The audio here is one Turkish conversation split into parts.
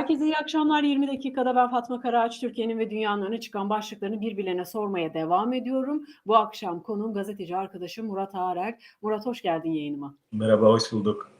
Herkese iyi akşamlar. 20 dakikada ben Fatma Karaağaç, Türkiye'nin ve dünyanın öne çıkan başlıklarını birbirlerine sormaya devam ediyorum. Bu akşam konuğum gazeteci arkadaşım Murat Ağarer. Murat hoş geldin yayınıma. Merhaba, hoş bulduk.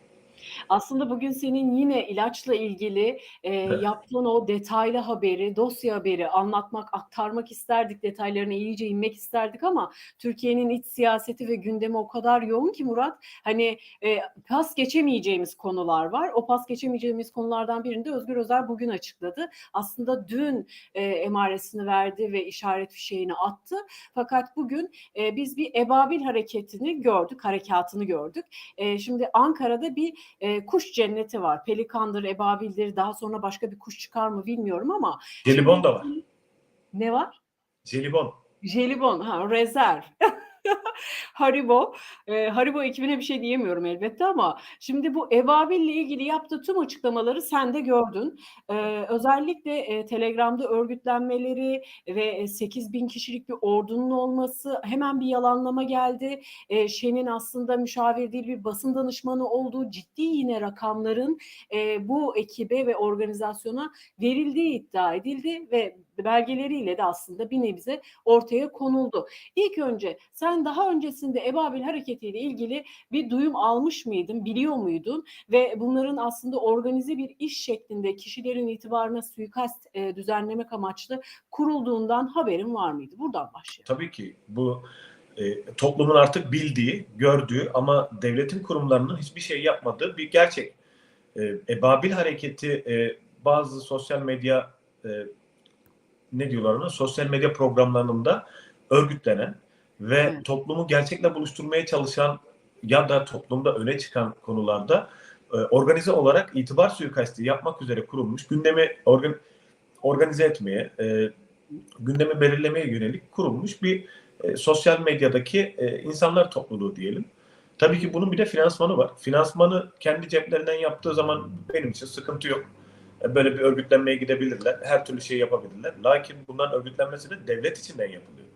Aslında bugün senin yine ilaçla ilgili e, Evet. yaptığın o detaylı haberi, dosya haberi anlatmak, aktarmak isterdik. Detaylarına iyice inmek isterdik ama Türkiye'nin iç siyaseti ve gündemi o kadar yoğun ki Murat. Hani e, pas geçemeyeceğimiz konular var. O pas geçemeyeceğimiz konulardan birini de Özgür Özel bugün açıkladı. Aslında dün e, emaresini verdi ve işaret fişeğini attı. Fakat bugün e, biz bir ebabil hareketini gördük, harekatını gördük. E, şimdi Ankara'da bir e, kuş cenneti var. Pelikandır, ebabildir, daha sonra başka bir kuş çıkar mı bilmiyorum ama Jelibon da var. ne var? Jelibon. Jelibon, ha rezerv. Haribo. E, Haribo ekibine bir şey diyemiyorum elbette ama şimdi bu Ebabil'le ilgili yaptığı tüm açıklamaları sen de gördün. E, özellikle e, Telegram'da örgütlenmeleri ve 8 bin kişilik bir ordunun olması hemen bir yalanlama geldi. E, Şen'in aslında müşavir değil bir basın danışmanı olduğu ciddi yine rakamların e, bu ekibe ve organizasyona verildiği iddia edildi ve belgeleriyle de aslında bir nebze ortaya konuldu. İlk önce sen daha öncesinde Ebabil hareketiyle ilgili bir duyum almış mıydın, biliyor muydun ve bunların aslında organize bir iş şeklinde kişilerin itibarına suikast e, düzenlemek amaçlı kurulduğundan haberin var mıydı? Buradan başlayalım. Tabii ki bu e, toplumun artık bildiği, gördüğü ama devletin kurumlarının hiçbir şey yapmadığı bir gerçek. E, Ebabil hareketi e, bazı sosyal medya e, ne diyorlar ona? Sosyal medya programlarında örgütlenen ve Evet. toplumu gerçekle buluşturmaya çalışan ya da toplumda öne çıkan konularda e, organize olarak itibar suikasti yapmak üzere kurulmuş gündemi organ, organize etmeye, e, gündemi belirlemeye yönelik kurulmuş bir e, sosyal medyadaki e, insanlar topluluğu diyelim. Tabii ki bunun bir de finansmanı var. Finansmanı kendi ceplerinden yaptığı zaman benim için sıkıntı yok. Böyle bir örgütlenmeye gidebilirler. Her türlü şey yapabilirler. Lakin bunların örgütlenmesi de devlet içinden yapılıyor.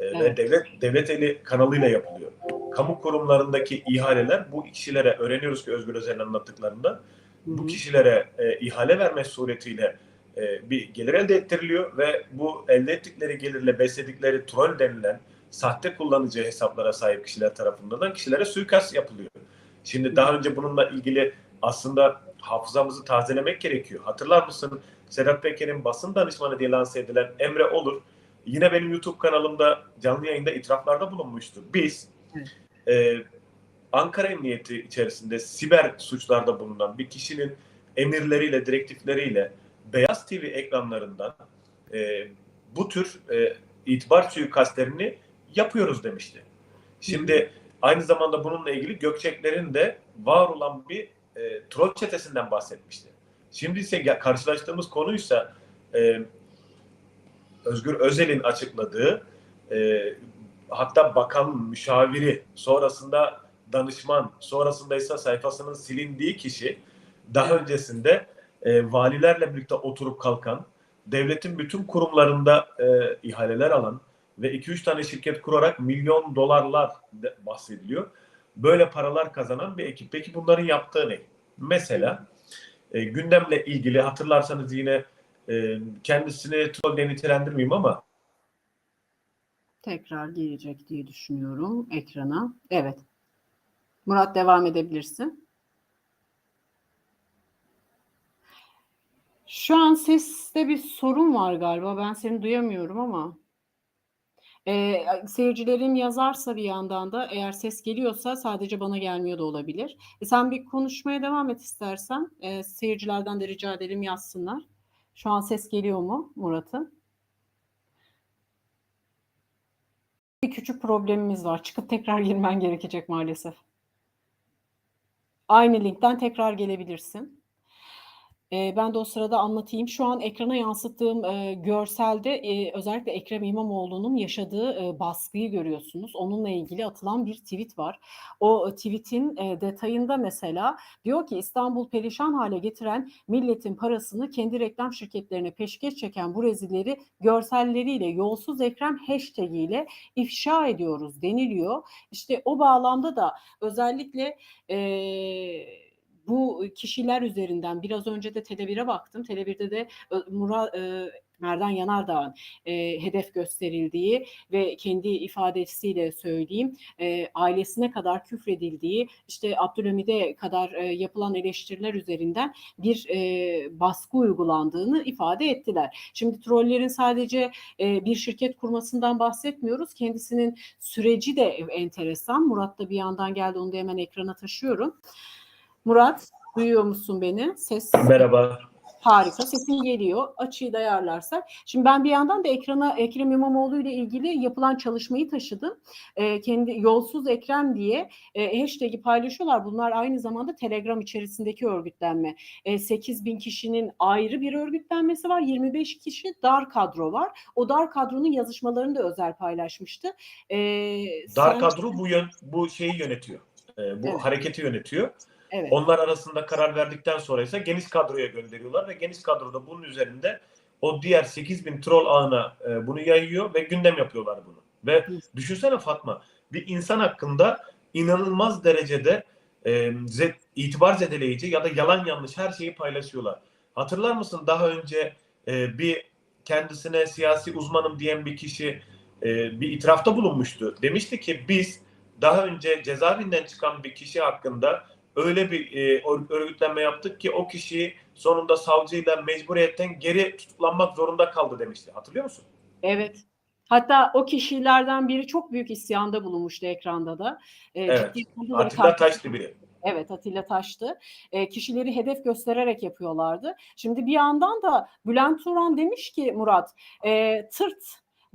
E, Ve Evet. devlet devlet eli kanalıyla yapılıyor. Kamu kurumlarındaki ihaleler bu kişilere öğreniyoruz ki Özgür Özel'in anlattıklarında Hı bu kişilere e, ihale verme suretiyle e, bir gelir elde ettiriliyor ve bu elde ettikleri gelirle besledikleri troll denilen sahte kullanıcı hesaplara sahip kişiler tarafından da kişilere suikast yapılıyor. Şimdi daha önce bununla ilgili aslında hafızamızı tazelemek gerekiyor. Hatırlar mısın Sedat Peker'in basın danışmanı diye lanse edilen Emre Olur yine benim YouTube kanalımda canlı yayında itiraflarda bulunmuştu. Biz e, Ankara Emniyeti içerisinde siber suçlarda bulunan bir kişinin emirleriyle, direktifleriyle Beyaz TV ekranlarından e, bu tür e, itibar suikastlerini yapıyoruz demişti. Şimdi aynı zamanda bununla ilgili Gökçeklerin de var olan bir e, troll çetesinden bahsetmişti. Şimdi ise karşılaştığımız konuysa e, Özgür Özel'in açıkladığı e, hatta bakan müşaviri sonrasında danışman sonrasında ise sayfasının silindiği kişi daha öncesinde e, valilerle birlikte oturup kalkan devletin bütün kurumlarında e, ihaleler alan ve 2-3 tane şirket kurarak milyon dolarlar bahsediliyor. Böyle paralar kazanan bir ekip. Peki bunların yaptığı ne? Mesela e, gündemle ilgili hatırlarsanız yine e, kendisini troll diye nitelendirmeyeyim ama Tekrar gelecek diye düşünüyorum ekrana. Evet. Murat devam edebilirsin. Şu an seste bir sorun var galiba. Ben seni duyamıyorum ama. Ee, seyircilerin yazarsa bir yandan da eğer ses geliyorsa sadece bana gelmiyor da olabilir. E, sen bir konuşmaya devam et istersen. E, seyircilerden de rica edelim yazsınlar. Şu an ses geliyor mu Murat'ın? Bir küçük problemimiz var. Çıkıp tekrar girmen gerekecek maalesef. Aynı linkten tekrar gelebilirsin. Ben de o sırada anlatayım. Şu an ekrana yansıttığım görselde özellikle Ekrem İmamoğlu'nun yaşadığı baskıyı görüyorsunuz. Onunla ilgili atılan bir tweet var. O e, tweetin detayında mesela diyor ki İstanbul perişan hale getiren milletin parasını kendi reklam şirketlerine peşkeş çeken bu rezilleri görselleriyle yolsuz Ekrem hashtag ile ifşa ediyoruz deniliyor. İşte o bağlamda da özellikle e, bu kişiler üzerinden biraz önce de Tele1'e baktım. Tele1'de de Murat e, Merdan Yanardağ'ın e, hedef gösterildiği ve kendi ifadesiyle söyleyeyim e, ailesine kadar küfredildiği işte Abdülhamid'e kadar e, yapılan eleştiriler üzerinden bir e, baskı uygulandığını ifade ettiler. Şimdi trollerin sadece e, bir şirket kurmasından bahsetmiyoruz. Kendisinin süreci de enteresan. Murat da bir yandan geldi onu da hemen ekrana taşıyorum. Murat duyuyor musun beni? Ses Merhaba. Harika. Sesin geliyor. Açıyı da ayarlarsak. Şimdi ben bir yandan da ekrana Ekrem İmamoğlu ile ilgili yapılan çalışmayı taşıdım. Ee, kendi yolsuz Ekrem diye e, hashtag'i paylaşıyorlar. Bunlar aynı zamanda Telegram içerisindeki örgütlenme. E, 8 bin kişinin ayrı bir örgütlenmesi var. 25 kişi dar kadro var. O dar kadronun yazışmalarını da özel paylaşmıştı. E, Dar sen- kadro bu yön, bu şeyi yönetiyor. Ee, bu Evet. hareketi yönetiyor. Evet. Onlar arasında karar verdikten sonra ise geniş kadroya gönderiyorlar ve geniş kadroda bunun üzerinde o diğer 8000 troll ağına e, bunu yayıyor ve gündem yapıyorlar bunu. Ve düşünsene Fatma bir insan hakkında inanılmaz derecede e, ze- itibar zedeleyici ya da yalan yanlış her şeyi paylaşıyorlar. Hatırlar mısın daha önce e, bir kendisine siyasi uzmanım diyen bir kişi e, bir itirafta bulunmuştu. Demişti ki biz daha önce cezaevinden çıkan bir kişi hakkında öyle bir e, ör- örgütlenme yaptık ki o kişi sonunda savcıyla mecburiyetten geri tutuklanmak zorunda kaldı demişti. Hatırlıyor musun? Evet. Hatta o kişilerden biri çok büyük isyanda bulunmuştu ekranda da. E, Evet. Atilla Taşlı biri. Evet Atilla Taş'tı. E, kişileri hedef göstererek yapıyorlardı. Şimdi bir yandan da Bülent Turan demiş ki Murat e, tırt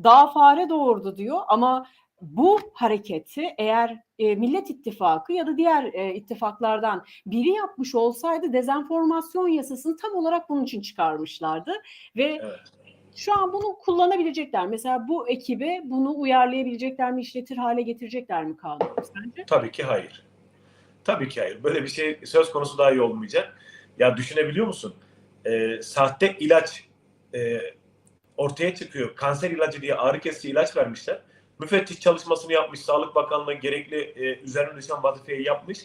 dağ fare doğurdu diyor ama bu hareketi eğer e, Millet İttifakı ya da diğer e, ittifaklardan biri yapmış olsaydı dezenformasyon yasasını tam olarak bunun için çıkarmışlardı ve Evet. şu an bunu kullanabilecekler. Mesela bu ekibe bunu uyarlayabilecekler mi, işletir hale getirecekler mi kanunu sence? Tabii ki hayır. Tabii ki hayır. Böyle bir şey söz konusu dahi olmayacak. Ya düşünebiliyor musun? Ee, sahte ilaç e, ortaya çıkıyor. Kanser ilacı diye ağrı kesici ilaç vermişler. Müfettiş çalışmasını yapmış. Sağlık Bakanlığı gerekli e, üzerine düşen vazifeyi yapmış.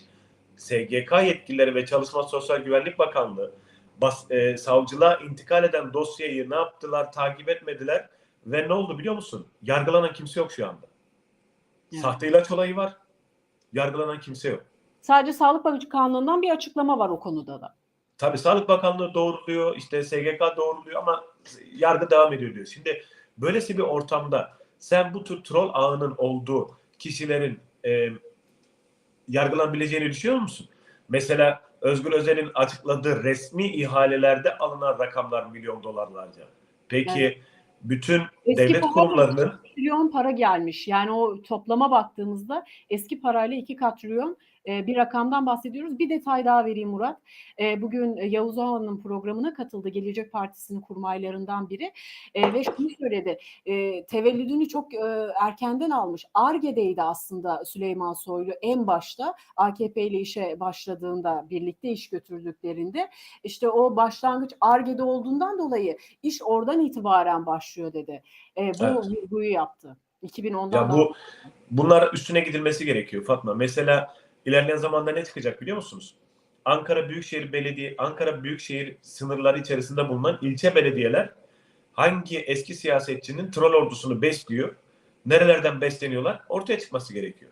SGK yetkilileri ve Çalışma Sosyal Güvenlik Bakanlığı bas, e, savcılığa intikal eden dosyayı ne yaptılar, takip etmediler ve ne oldu biliyor musun? Yargılanan kimse yok şu anda. Evet. Sahte ilaç olayı var. Yargılanan kimse yok. Sadece Sağlık Bakanlığı'ndan bir açıklama var o konuda da. Tabii Sağlık Bakanlığı doğruluyor, işte SGK doğruluyor ama yargı devam ediyor diyor. Şimdi böylesi bir ortamda sen bu tür troll ağının olduğu kişilerin e, yargılanabileceğini düşünüyor musun? Mesela Özgür Özel'in açıkladığı resmi ihalelerde alınan rakamlar milyon dolarlarca. Peki Evet. bütün devlet kurumlarının trilyon para gelmiş. Yani o toplama baktığımızda eski parayla iki katrilyon e, bir rakamdan bahsediyoruz. Bir detay daha vereyim Murat. E, bugün e, Yavuz Ağa'nın programına katıldı. Gelecek Partisi'nin kurmaylarından biri. E, ve şunu söyledi. E, tevellüdünü çok e, erkenden almış. Arge'deydi aslında Süleyman Soylu en başta AKP ile işe başladığında birlikte iş götürdüklerinde işte o başlangıç Arge'de olduğundan dolayı iş oradan itibaren başlıyor dedi. E, bu Evet. vurguyu yaptı. 2010'dan Ya bu bunlar üstüne gidilmesi gerekiyor Fatma. Mesela ilerleyen zamanda ne çıkacak biliyor musunuz? Ankara Büyükşehir Belediye, Ankara Büyükşehir sınırları içerisinde bulunan ilçe belediyeler hangi eski siyasetçinin troll ordusunu besliyor? Nerelerden besleniyorlar? Ortaya çıkması gerekiyor.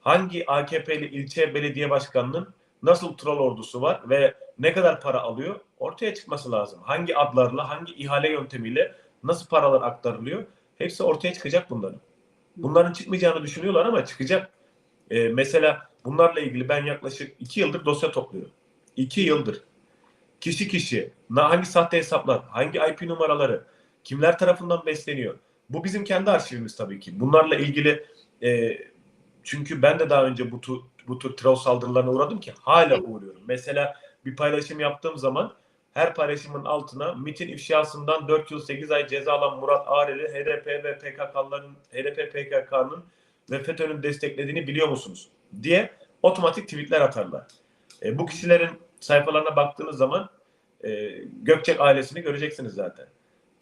Hangi AKP'li ilçe belediye başkanının nasıl troll ordusu var ve ne kadar para alıyor? Ortaya çıkması lazım. Hangi adlarla, hangi ihale yöntemiyle nasıl paralar aktarılıyor? Hepsi ortaya çıkacak bunların. Bunların çıkmayacağını düşünüyorlar ama çıkacak. Ee, mesela bunlarla ilgili ben yaklaşık iki yıldır dosya topluyorum. İki yıldır. Kişi kişi, hangi sahte hesaplar, hangi IP numaraları, kimler tarafından besleniyor. Bu bizim kendi arşivimiz tabii ki. Bunlarla ilgili e, çünkü ben de daha önce bu tür, bu tür troll saldırılarına uğradım ki hala uğruyorum. Mesela bir paylaşım yaptığım zaman her paylaşımın altına MIT'in ifşasından 4 yıl 8 ay ceza alan Murat Ağreli HDP ve PKK'ların HDP PKK'nın ve FETÖ'nün desteklediğini biliyor musunuz? Diye otomatik tweetler atarlar. E, bu kişilerin sayfalarına baktığınız zaman e, Gökçek ailesini göreceksiniz zaten.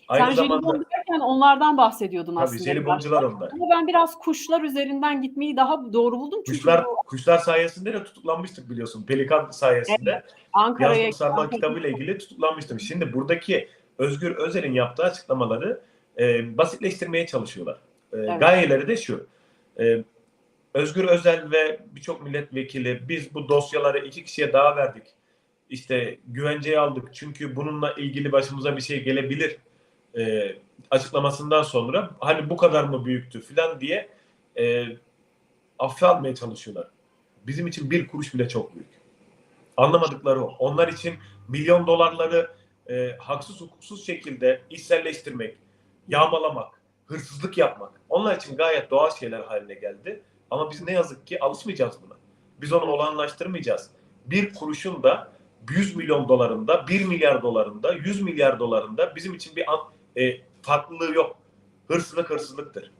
Aynı Sen zamanda derken onlardan bahsediyordum Tabii aslında. jeliboncular onlar. Ama ben biraz kuşlar üzerinden gitmeyi daha doğru buldum. Çünkü Kuşlar bu kuşlar sayesinde de tutuklanmıştık biliyorsun. Pelikan sayesinde. Ankara'ya Yazlık Sarmal kitabıyla ilgili tutuklanmıştım. Şimdi buradaki Özgür Özel'in yaptığı açıklamaları e, basitleştirmeye çalışıyorlar. E, Evet. Gayeleri de şu. E, Özgür Özel ve birçok milletvekili biz bu dosyaları iki kişiye daha verdik. İşte güvenceye aldık çünkü bununla ilgili başımıza bir şey gelebilir e, açıklamasından sonra hani bu kadar mı büyüktü filan diye e, affe almaya çalışıyorlar. Bizim için bir kuruş bile çok büyük. Anlamadıkları o. Onlar için milyon dolarları e, haksız hukuksuz şekilde işselleştirmek, yağmalamak, hırsızlık yapmak. Onlar için gayet doğal şeyler haline geldi. Ama biz ne yazık ki alışmayacağız buna. Biz onu olanlaştırmayacağız. Bir kuruşun da 100 milyon dolarında, 1 milyar dolarında, 100 milyar dolarında bizim için bir an, e, farklılığı yok. Hırsızlık hırsızlıktır.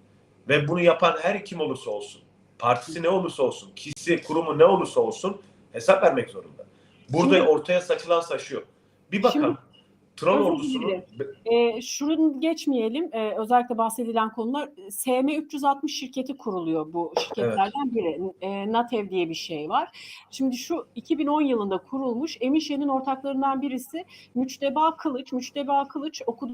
Ve bunu yapan her kim olursa olsun, partisi ne olursa olsun, kişisi, kurumu ne olursa olsun hesap vermek zorunda. Burada Şimdi- ortaya saçılansa şu. Bir bakalım. Şimdi- Troll Özür ordusunun dilerim. E, şunu geçmeyelim. E, özellikle bahsedilen konular SM360 şirketi kuruluyor bu şirketlerden biri. E, Natev diye bir şey var. Şimdi şu 2010 yılında kurulmuş Emişe'nin ortaklarından birisi Müçteba Kılıç. Müçteba Kılıç okudu.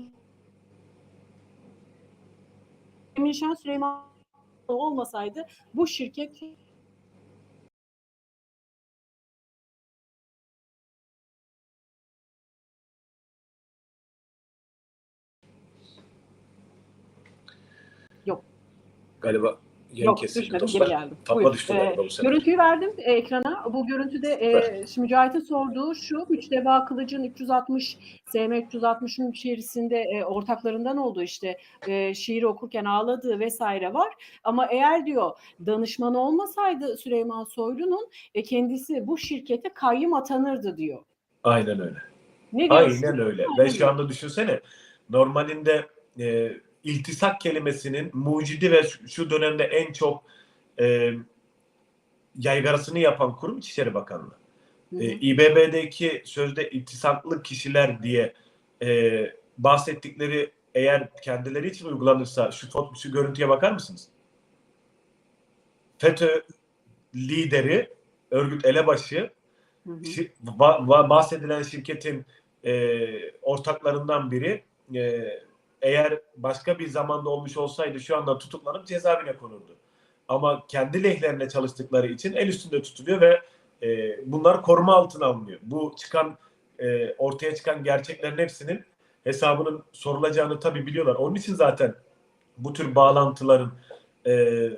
Emin Şen Süleyman olmasaydı bu şirket galiba Yok kesildi düşmedim geri dostlar. geldim. Fatma Buyur. düştü Ee, galiba bu sefer. görüntüyü verdim ekrana. Bu görüntüde e, şimdi Mücahit'in sorduğu şu Müçteba Kılıç'ın 360 SM 360'ın içerisinde e, ortaklarından olduğu işte e, şiiri okurken ağladığı vesaire var. Ama eğer diyor danışman olmasaydı Süleyman Soylu'nun e, kendisi bu şirkete kayyum atanırdı diyor. Aynen öyle. Ne diyorsun? Aynen öyle. Ve şu anda düşünsene normalinde e, iltisak kelimesinin mucidi ve şu, dönemde en çok e, yaygarasını yapan kurum İçişleri Bakanlığı. E, İBB'deki sözde iltisaklı kişiler diye e, bahsettikleri eğer kendileri için uygulanırsa şu, şu görüntüye bakar mısınız? FETÖ lideri, örgüt elebaşı Hı hı. bahsedilen şirketin e, ortaklarından biri e, eğer başka bir zamanda olmuş olsaydı şu anda tutuklanıp cezaevine konurdu. Ama kendi lehlerine çalıştıkları için el üstünde tutuluyor ve e, bunlar koruma altına alınıyor. Bu çıkan e, ortaya çıkan gerçeklerin hepsinin hesabının sorulacağını tabii biliyorlar. Onun için zaten bu tür bağlantıların e,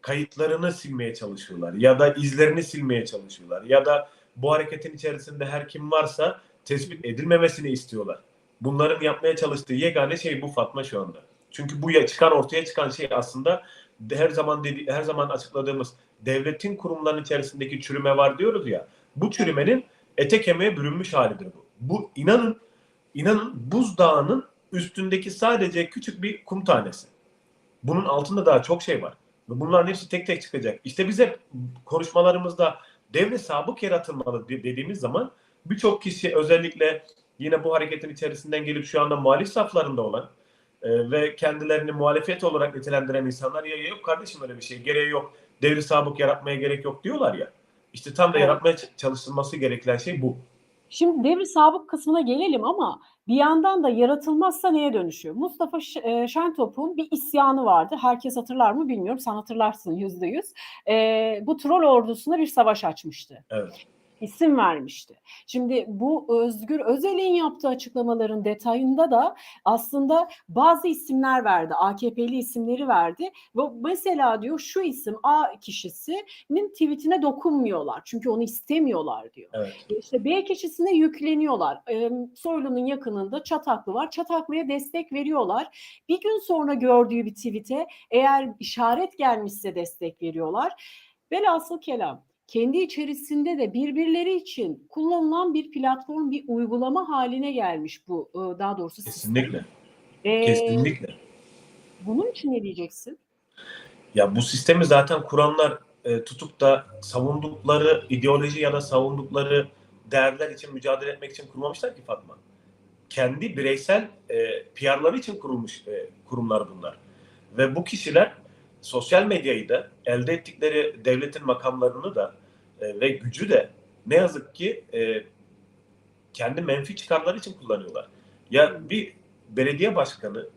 kayıtlarını silmeye çalışıyorlar ya da izlerini silmeye çalışıyorlar ya da bu hareketin içerisinde her kim varsa tespit edilmemesini istiyorlar. Bunların yapmaya çalıştığı yegane şey bu Fatma şu anda. Çünkü bu ya- çıkan ortaya çıkan şey aslında her zaman dedi, her zaman açıkladığımız devletin kurumların içerisindeki çürüme var diyoruz ya. Bu çürümenin ete kemiğe bürünmüş halidir bu. Bu inanın inanın buzdağının üstündeki sadece küçük bir kum tanesi. Bunun altında daha çok şey var. Ve bunların hepsi tek tek çıkacak. İşte biz hep konuşmalarımızda devlet sabık yaratılmalı de- dediğimiz zaman birçok kişi özellikle yine bu hareketin içerisinden gelip şu anda muhalif saflarında olan e, ve kendilerini muhalefet olarak nitelendiren insanlar ya yok kardeşim öyle bir şey gereği yok devri sabık yaratmaya gerek yok diyorlar ya. İşte tam da yaratmaya çalışılması gereken şey bu. Şimdi devri sabık kısmına gelelim ama bir yandan da yaratılmazsa neye dönüşüyor? Mustafa e, Şentop'un bir isyanı vardı. Herkes hatırlar mı bilmiyorum. Sen hatırlarsın yüzde yüz. E, Bu troll ordusuna bir savaş açmıştı. Evet. İsim vermişti. Şimdi bu Özgür Özel'in yaptığı açıklamaların detayında da aslında bazı isimler verdi. AKP'li isimleri verdi. Ve mesela diyor şu isim A kişisinin tweetine dokunmuyorlar. Çünkü onu istemiyorlar diyor. Evet. İşte B kişisine yükleniyorlar. Ee, Soylu'nun yakınında Çataklı var. Çataklı'ya destek veriyorlar. Bir gün sonra gördüğü bir tweet'e eğer işaret gelmişse destek veriyorlar. Velhasıl kelam kendi içerisinde de birbirleri için kullanılan bir platform, bir uygulama haline gelmiş bu e, daha doğrusu. Kesinlikle. Ee, Kesinlikle. Bunun için ne diyeceksin? Ya bu sistemi zaten kuranlar e, tutup da savundukları ideoloji ya da savundukları değerler için mücadele etmek için kurmamışlar ki Fatma. kendi bireysel e, PR'ları için kurulmuş e, kurumlar bunlar. Ve bu kişiler sosyal medyayı da elde ettikleri devletin makamlarını da e, ve gücü de ne yazık ki e, kendi menfi çıkarları için kullanıyorlar. Ya bir belediye başkanı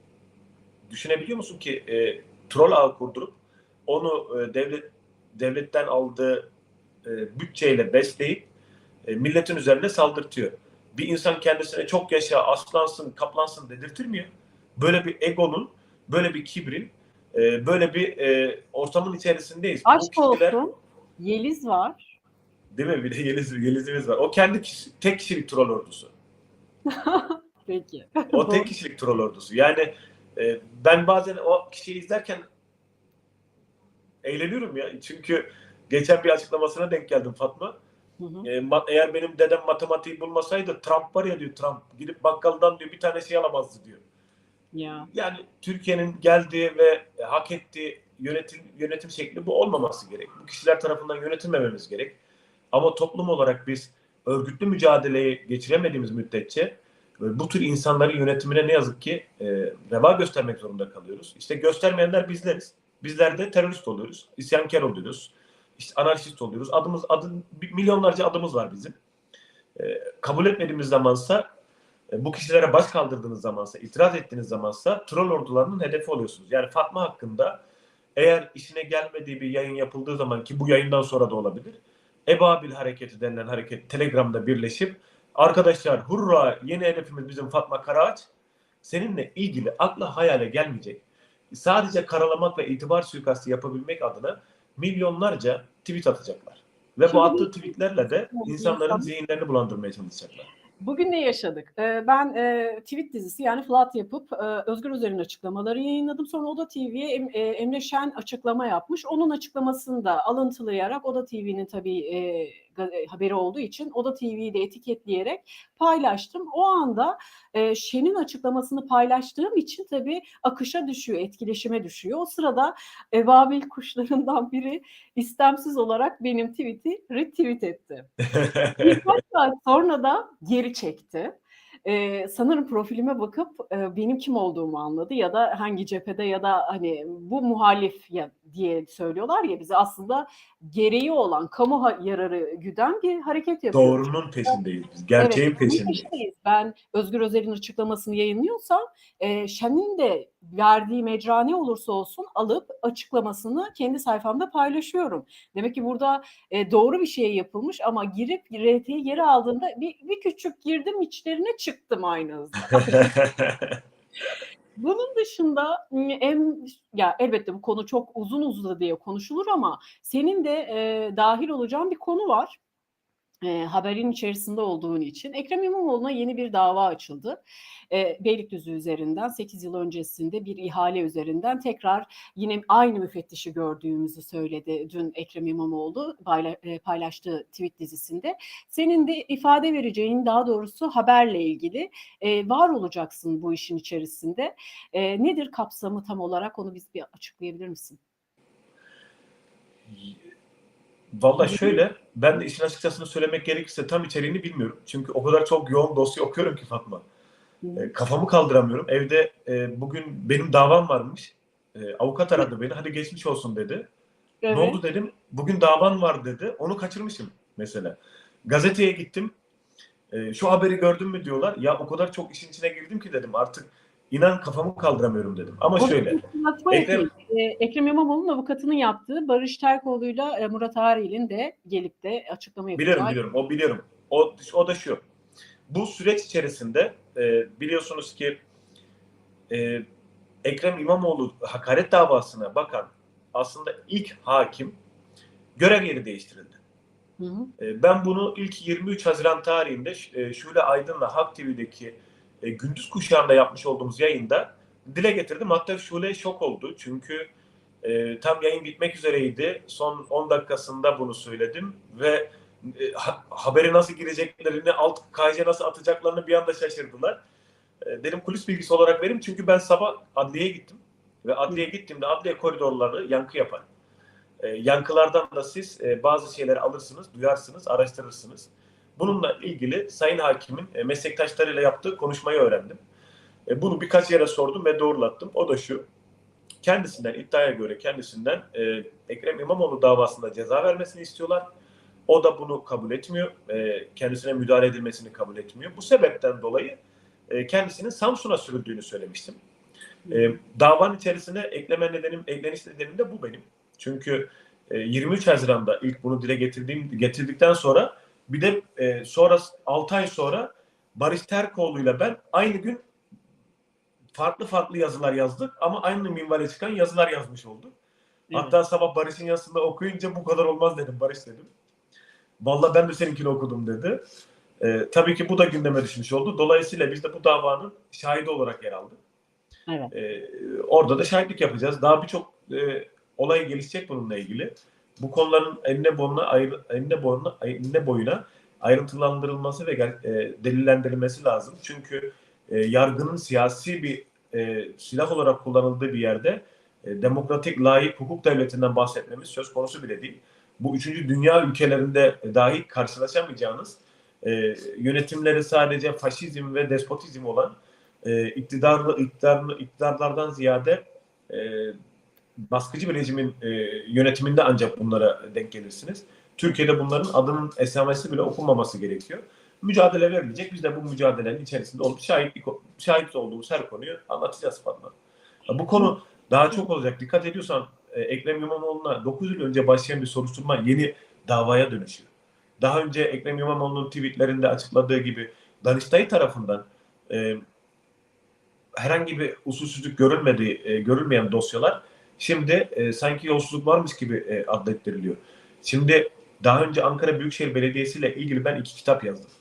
düşünebiliyor musun ki e, troll ağ kurdurup onu e, devlet devletten aldığı e, bütçeyle besleyip e, milletin üzerine saldırtıyor. Bir insan kendisine çok yaşa, aslansın, kaplansın dedirtir mi ya? Böyle bir egonun, böyle bir kibrin, e, böyle bir e, ortamın içerisindeyiz. Aşk Bu kişiler- olsun. Yeliz var. Değil mi? Bir de Yeliz, Yeliz'imiz var. O kendi kişi, tek kişilik troll ordusu. Peki. O tek kişilik troll ordusu. Yani e, ben bazen o kişiyi izlerken eğleniyorum ya. Çünkü geçen bir açıklamasına denk geldim Fatma. Hı hı. E, eğer benim dedem matematiği bulmasaydı Trump var ya diyor Trump. Gidip bakkaldan diyor bir tane şey alamazdı diyor. Ya. Yani Türkiye'nin geldiği ve e, hak ettiği yönetim yönetim şekli bu olmaması gerek. Bu kişiler tarafından yönetilmememiz gerek. Ama toplum olarak biz örgütlü mücadeleyi geçiremediğimiz müddetçe e, bu tür insanların yönetimine ne yazık ki e, reva göstermek zorunda kalıyoruz. İşte göstermeyenler bizleriz. Bizler de terörist oluyoruz, isyankar oluyoruz, işte anarşist oluyoruz. Adımız, adın, milyonlarca adımız var bizim. E, kabul etmediğimiz zamansa bu kişilere baş kaldırdığınız zamansa, itiraz ettiğiniz zamansa troll ordularının hedefi oluyorsunuz. Yani Fatma hakkında eğer işine gelmediği bir yayın yapıldığı zaman ki bu yayından sonra da olabilir. Ebabil hareketi denilen hareket Telegram'da birleşip arkadaşlar hurra yeni hedefimiz bizim Fatma Karaağaç seninle ilgili akla hayale gelmeyecek. Sadece karalamak ve itibar suikastı yapabilmek adına milyonlarca tweet atacaklar. Ve bu attığı tweetlerle de insanların İnsan- zihinlerini bulandırmaya çalışacaklar. Bugün ne yaşadık? Ee, Ben e, tweet dizisi yani flat yapıp e, Özgür Özel'in açıklamaları yayınladım. Sonra Oda TV'ye e, Emre Şen açıklama yapmış. Onun açıklamasını da alıntılayarak Oda TV'nin tabii e, haberi olduğu için Oda TV'yi de etiketleyerek paylaştım. O anda e, Şen'in açıklamasını paylaştığım için tabii akışa düşüyor, etkileşime düşüyor. O sırada ebabil kuşlarından biri istemsiz olarak benim tweet'i retweet etti. Birkaç saat sonra da geri çekti. Ee, sanırım profilime bakıp e, benim kim olduğumu anladı ya da hangi cephede ya da hani bu muhalif ya diye söylüyorlar ya bize aslında gereği olan kamu yararı güden bir hareket yapıyoruz. Doğrunun peşindeyiz biz. Gerçeğin Evet, peşindeyiz. peşindeyiz. Ben Özgür Özel'in açıklamasını yayınlıyorsam e, Şen'in de verdiği mecra ne olursa olsun alıp açıklamasını kendi sayfamda paylaşıyorum. Demek ki burada e, doğru bir şey yapılmış ama girip RT'yi geri aldığında bir, bir küçük girdim içlerine çıktım aynı hızda. Bunun dışında en ya elbette bu konu çok uzun uzadı diye konuşulur ama senin de e, dahil olacağın bir konu var. E, haberin içerisinde olduğun için Ekrem İmamoğlu'na yeni bir dava açıldı. E, Beylikdüzü üzerinden 8 yıl öncesinde bir ihale üzerinden tekrar yine aynı müfettişi gördüğümüzü söyledi dün Ekrem İmamoğlu payla- e, paylaştığı tweet dizisinde. Senin de ifade vereceğin daha doğrusu haberle ilgili e, var olacaksın bu işin içerisinde. E, nedir kapsamı tam olarak onu biz bir açıklayabilir misin? Valla şöyle, ben de işin açıkçasını söylemek gerekirse tam içeriğini bilmiyorum. Çünkü o kadar çok yoğun dosya okuyorum ki Fatma. E, kafamı kaldıramıyorum. Evde e, bugün benim davam varmış. E, avukat aradı beni. Hadi geçmiş olsun dedi. Evet. Ne oldu dedim. Bugün davan var dedi. Onu kaçırmışım mesela. Gazeteye gittim. E, şu haberi gördün mü diyorlar. Ya o kadar çok işin içine girdim ki dedim. Artık inan kafamı kaldıramıyorum dedim. Ama O şöyle. Ekrem-. E, Ekrem İmamoğlu'nun avukatının yaptığı Barış Terkoğlu'yla e, Murat Ağrel'in de gelip de açıklama yapacağı. Biliyorum biliyorum. O biliyorum. O, o da şu. Bu süreç içerisinde e, biliyorsunuz ki e, Ekrem İmamoğlu hakaret davasına bakan aslında ilk hakim görev yeri değiştirildi. Hı hı. E, ben bunu ilk 23 Haziran tarihinde e, Şule Aydın'la Halk TV'deki e, gündüz kuşağında yapmış olduğumuz yayında dile getirdim. Hatta Şule şok oldu. Çünkü e, tam yayın bitmek üzereydi. Son 10 dakikasında bunu söyledim ve e, ha- haberi nasıl gireceklerini, alt KC nasıl atacaklarını bir anda şaşırdılar. E, dedim kulis bilgisi olarak vereyim çünkü ben sabah adliyeye gittim. Ve adliyeye gittiğimde adliye koridorları yankı yapar. E, yankılardan da siz e, bazı şeyleri alırsınız, duyarsınız, araştırırsınız. Bununla ilgili Sayın Hakim'in e, meslektaşlarıyla yaptığı konuşmayı öğrendim. E, bunu birkaç yere sordum ve doğrulattım. O da şu. Kendisinden iddiaya göre kendisinden e, Ekrem İmamoğlu davasında ceza vermesini istiyorlar. O da bunu kabul etmiyor. Kendisine müdahale edilmesini kabul etmiyor. Bu sebepten dolayı kendisinin Samsun'a sürüldüğünü söylemiştim. Davanın içerisine ekleme nedenim, ekleniş nedenim de bu benim. Çünkü e, 23 Haziran'da ilk bunu dile getirdiğim getirdikten sonra bir de e, sonra 6 ay sonra Barış Terkoğlu'yla ben aynı gün farklı farklı yazılar yazdık ama aynı minvale çıkan yazılar yazmış olduk. Hatta sabah Barış'ın yazısında okuyunca bu kadar olmaz dedim Barış dedim. Vallahi ben de seninkini okudum dedi. Ee, tabii ki bu da gündeme düşmüş oldu. Dolayısıyla biz de bu davanın şahidi olarak yer aldık. Evet. Ee, orada da şahitlik yapacağız. Daha birçok e, olay gelişecek bununla ilgili. Bu konuların enine boyuna, ayrı, enine boyuna, enine boyuna ayrıntılandırılması ve e, delillendirilmesi lazım. Çünkü e, yargının siyasi bir e, silah olarak kullanıldığı bir yerde e, demokratik, layık hukuk devletinden bahsetmemiz söz konusu bile değil. Bu üçüncü dünya ülkelerinde dahi karşılaşamayacağınız e, yönetimleri sadece faşizm ve despotizm olan e, iktidarlı, iktidarlı, iktidarlardan ziyade e, baskıcı bir rejimin e, yönetiminde ancak bunlara denk gelirsiniz. Türkiye'de bunların adının esamesi bile okunmaması gerekiyor. Mücadele verilecek. Biz de bu mücadelenin içerisinde olup şahitlik, şahit olduğumuz her konuyu anlatacağız Fatma. Bu konu daha çok olacak. Dikkat ediyorsan e, Ekrem İmamoğlu'na 9 yıl önce başlayan bir soruşturma yeni davaya dönüşüyor. Daha önce Ekrem İmamoğlu'nun tweetlerinde açıkladığı gibi Danıştay tarafından e, herhangi bir usulsüzlük görülmediği, e, görülmeyen dosyalar şimdi e, sanki yolsuzluk varmış gibi e, adlettiriliyor. Şimdi daha önce Ankara Büyükşehir Belediyesi ile ilgili ben iki kitap yazdım.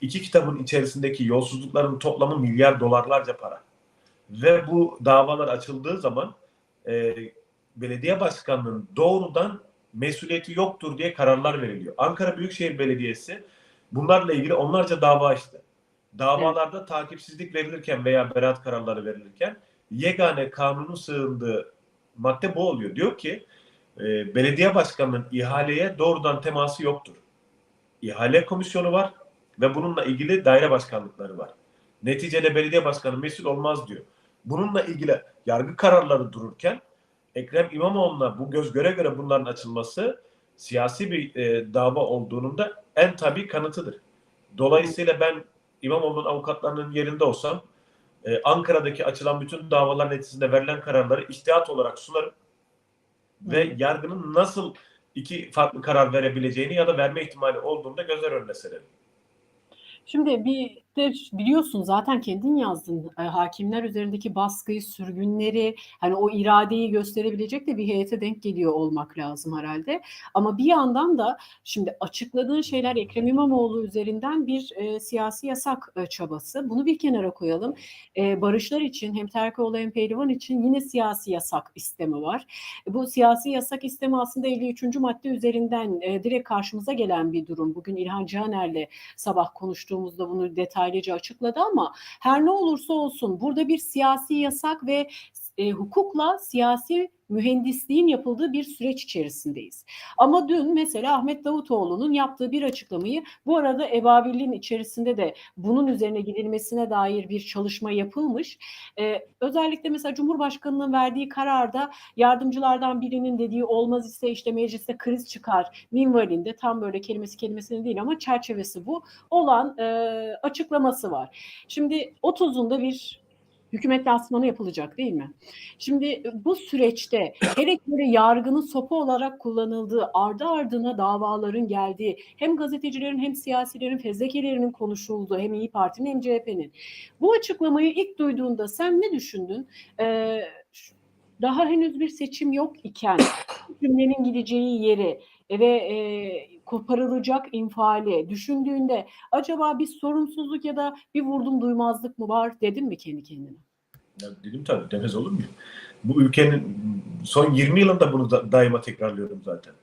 İki kitabın içerisindeki yolsuzlukların toplamı milyar dolarlarca para. Ve bu davalar açıldığı zaman e, belediye başkanlığının doğrudan mesuliyeti yoktur diye kararlar veriliyor. Ankara Büyükşehir Belediyesi bunlarla ilgili onlarca dava açtı. Davalarda takipsizlik verilirken veya beraat kararları verilirken yegane kanunun sığındığı madde bu oluyor. Diyor ki e, belediye başkanının ihaleye doğrudan teması yoktur. İhale komisyonu var ve bununla ilgili daire başkanlıkları var. Neticede belediye başkanı mesul olmaz diyor. Bununla ilgili yargı kararları dururken Ekrem İmamoğlu'na bu göz göre göre bunların açılması siyasi bir e, dava olduğunun da en tabii kanıtıdır. Dolayısıyla ben İmamoğlu'nun avukatlarının yerinde olsam e, Ankara'daki açılan bütün davalar neticesinde verilen kararları iştihat olarak sunarım ve yargının nasıl iki farklı karar verebileceğini ya da verme ihtimali olduğunu da gözler önüne serelim. Şimdi bir de biliyorsun zaten kendin yazdın e, hakimler üzerindeki baskıyı, sürgünleri, hani o iradeyi gösterebilecek de bir heyete denk geliyor olmak lazım herhalde. Ama bir yandan da şimdi açıkladığın şeyler Ekrem İmamoğlu üzerinden bir e, siyasi yasak e, çabası. Bunu bir kenara koyalım. E, barışlar için hem Terkoğlu hem Pehlivan için yine siyasi yasak istemi var. Bu siyasi yasak istemi aslında 53. madde üzerinden e, direkt karşımıza gelen bir durum. Bugün İlhan Caner'le sabah konuştuğumuzda bunu detaylıca açıkladı ama her ne olursa olsun burada bir siyasi yasak ve e, hukukla siyasi mühendisliğin yapıldığı bir süreç içerisindeyiz. Ama dün mesela Ahmet Davutoğlu'nun yaptığı bir açıklamayı bu arada Ebabil'in içerisinde de bunun üzerine gidilmesine dair bir çalışma yapılmış. Ee, özellikle mesela Cumhurbaşkanı'nın verdiği kararda yardımcılardan birinin dediği olmaz ise işte mecliste kriz çıkar minvalinde tam böyle kelimesi kelimesine değil ama çerçevesi bu olan e, açıklaması var. Şimdi 30'unda bir hükümet lansmanı yapılacak değil mi? Şimdi bu süreçte hele böyle yargının sopa olarak kullanıldığı, ardı ardına davaların geldiği, hem gazetecilerin hem siyasilerin fezlekelerinin konuşulduğu, hem İyi Parti'nin hem CHP'nin. Bu açıklamayı ilk duyduğunda sen ne düşündün? Ee, daha henüz bir seçim yok iken cümlenin gideceği yeri ve e, koparılacak infiali düşündüğünde acaba bir sorumsuzluk ya da bir vurdum duymazlık mı var dedin mi kendi kendine? Ya dedim tabii demez olur mu? Bu ülkenin son 20 yılında bunu da, daima tekrarlıyorum zaten.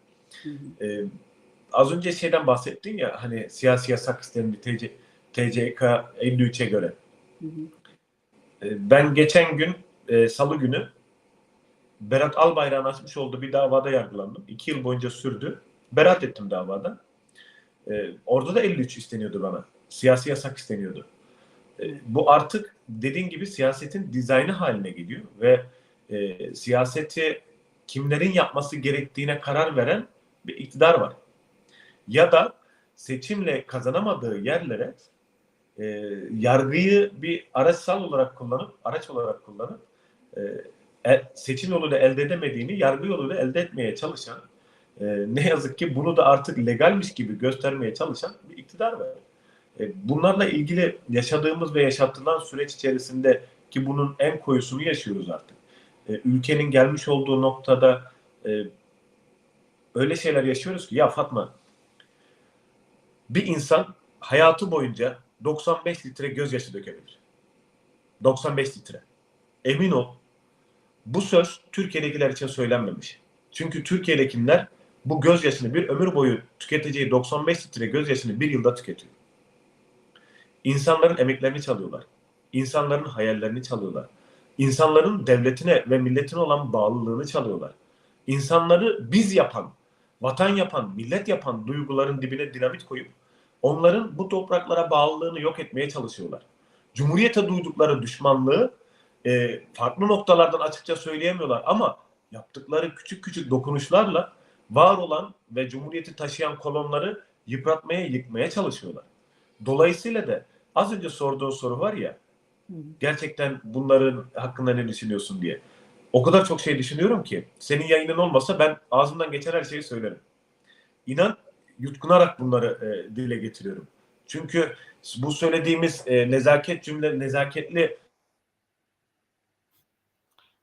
Hı hı. Ee, az önce şeyden bahsettin ya hani siyasi yasak sistemi TC, TCK 53'e göre. Hı hı. Ee, ben geçen gün e, salı günü Berat Albayrak'ın açmış olduğu bir davada yargılandım. İki yıl boyunca sürdü. Beraat ettim davada. E, orada da 53 isteniyordu bana. Siyasi yasak isteniyordu. E, bu artık dediğin gibi siyasetin dizaynı haline geliyor ve e, siyaseti kimlerin yapması gerektiğine karar veren bir iktidar var. Ya da seçimle kazanamadığı yerlere e, yargıyı bir araçsal olarak kullanıp, araç olarak kullanıp e, e, seçim yoluyla elde edemediğini yargı yoluyla elde etmeye çalışan, e, ne yazık ki bunu da artık legalmiş gibi göstermeye çalışan bir iktidar var. E, bunlarla ilgili yaşadığımız ve yaşatılan süreç içerisinde ki bunun en koyusunu yaşıyoruz artık. E, ülkenin gelmiş olduğu noktada e, öyle şeyler yaşıyoruz ki ya Fatma bir insan hayatı boyunca 95 litre gözyaşı dökebilir. 95 litre. Emin ol bu söz Türkiye'dekiler için söylenmemiş. Çünkü Türkiye'dekiler bu gözyaşını bir ömür boyu tüketeceği 95 litre gözyaşını bir yılda tüketiyor. İnsanların emeklerini çalıyorlar. İnsanların hayallerini çalıyorlar. İnsanların devletine ve milletine olan bağlılığını çalıyorlar. İnsanları biz yapan, vatan yapan, millet yapan duyguların dibine dinamit koyup onların bu topraklara bağlılığını yok etmeye çalışıyorlar. Cumhuriyete duydukları düşmanlığı e, farklı noktalardan açıkça söyleyemiyorlar ama yaptıkları küçük küçük dokunuşlarla var olan ve Cumhuriyeti taşıyan kolonları yıpratmaya, yıkmaya çalışıyorlar. Dolayısıyla da az önce sorduğun soru var ya gerçekten bunların hakkında ne düşünüyorsun diye. O kadar çok şey düşünüyorum ki senin yayının olmasa ben ağzımdan geçen her şeyi söylerim. İnan yutkunarak bunları e, dile getiriyorum. Çünkü bu söylediğimiz e, nezaket cümle, nezaketli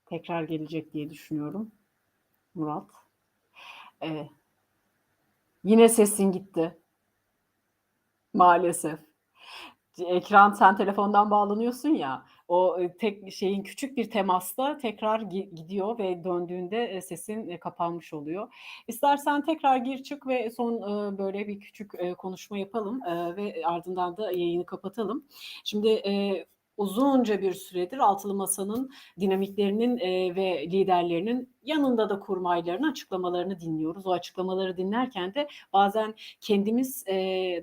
Tekrar gelecek diye düşünüyorum. Murat. Evet. Yine sesin gitti. Maalesef. Ekran sen telefondan bağlanıyorsun ya. O e, tek şeyin küçük bir temasta tekrar gi- gidiyor ve döndüğünde e, sesin e, kapanmış oluyor. İstersen tekrar gir çık ve son böyle bir küçük konuşma yapalım ve ardından da yayını kapatalım. Şimdi uzunca bir süredir Altılı Masa'nın dinamiklerinin e, ve liderlerinin yanında da kurmaylarının açıklamalarını dinliyoruz. O açıklamaları dinlerken de bazen kendimiz e,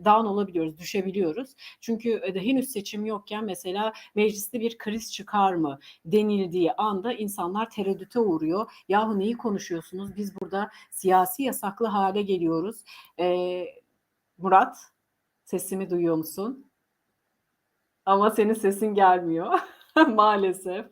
down olabiliyoruz, düşebiliyoruz. Çünkü e, henüz seçim yokken mesela mecliste bir kriz çıkar mı denildiği anda insanlar tereddüte uğruyor. Yahu neyi konuşuyorsunuz? Biz burada siyasi yasaklı hale geliyoruz. E, Murat, sesimi duyuyor musun? Ama senin sesin gelmiyor maalesef.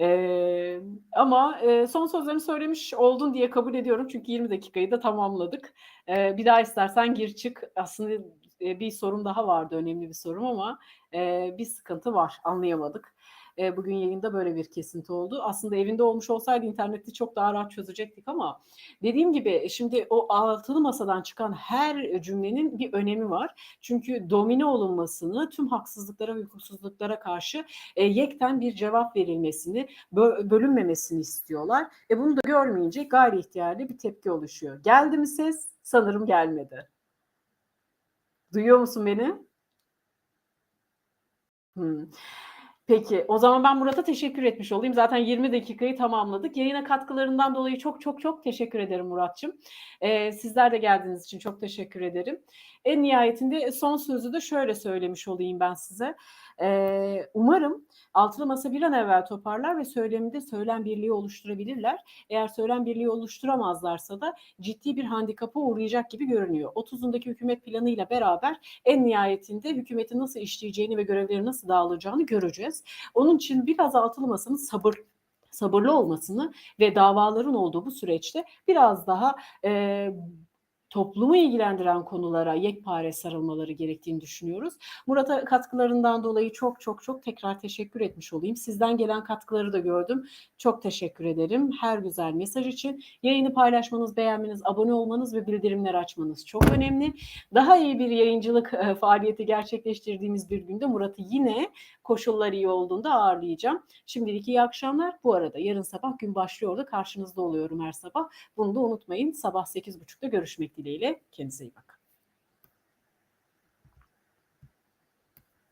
Ee, ama e, son sözlerini söylemiş oldun diye kabul ediyorum çünkü 20 dakikayı da tamamladık. Ee, bir daha istersen gir çık. Aslında e, bir sorun daha vardı, önemli bir sorum ama e, bir sıkıntı var, anlayamadık. E, bugün yayında böyle bir kesinti oldu. Aslında evinde olmuş olsaydı internette çok daha rahat çözecektik ama dediğim gibi şimdi o altılı masadan çıkan her cümlenin bir önemi var. Çünkü domine olunmasını, tüm haksızlıklara hukuksuzluklara karşı e, yekten bir cevap verilmesini, bö- bölünmemesini istiyorlar. E bunu da görmeyince gayri ihtiyarlı bir tepki oluşuyor. Geldi mi ses? Sanırım gelmedi. Duyuyor musun beni? Hmm. Peki o zaman ben Murat'a teşekkür etmiş olayım. Zaten 20 dakikayı tamamladık. Yayına katkılarından dolayı çok çok çok teşekkür ederim Murat'cığım. Ee, sizler de geldiğiniz için çok teşekkür ederim. En nihayetinde son sözü de şöyle söylemiş olayım ben size. Ee, umarım Altılı Masa bir an evvel toparlar ve söyleminde söylem birliği oluşturabilirler. Eğer söylem birliği oluşturamazlarsa da ciddi bir handikapa uğrayacak gibi görünüyor. 30'undaki hükümet planıyla beraber en nihayetinde hükümetin nasıl işleyeceğini ve görevleri nasıl dağılacağını göreceğiz. Onun için biraz Altılı Masa'nın sabır sabırlı olmasını ve davaların olduğu bu süreçte biraz daha e, toplumu ilgilendiren konulara yekpare sarılmaları gerektiğini düşünüyoruz. Murat'a katkılarından dolayı çok çok çok tekrar teşekkür etmiş olayım. Sizden gelen katkıları da gördüm. Çok teşekkür ederim. Her güzel mesaj için yayını paylaşmanız, beğenmeniz, abone olmanız ve bildirimleri açmanız çok önemli. Daha iyi bir yayıncılık e, faaliyeti gerçekleştirdiğimiz bir günde Murat'ı yine koşullar iyi olduğunda ağırlayacağım. Şimdilik iyi akşamlar. Bu arada yarın sabah gün başlıyordu. Karşınızda oluyorum her sabah. Bunu da unutmayın. Sabah 8.30'da görüşmek dileğiyle. Kendinize iyi bakın.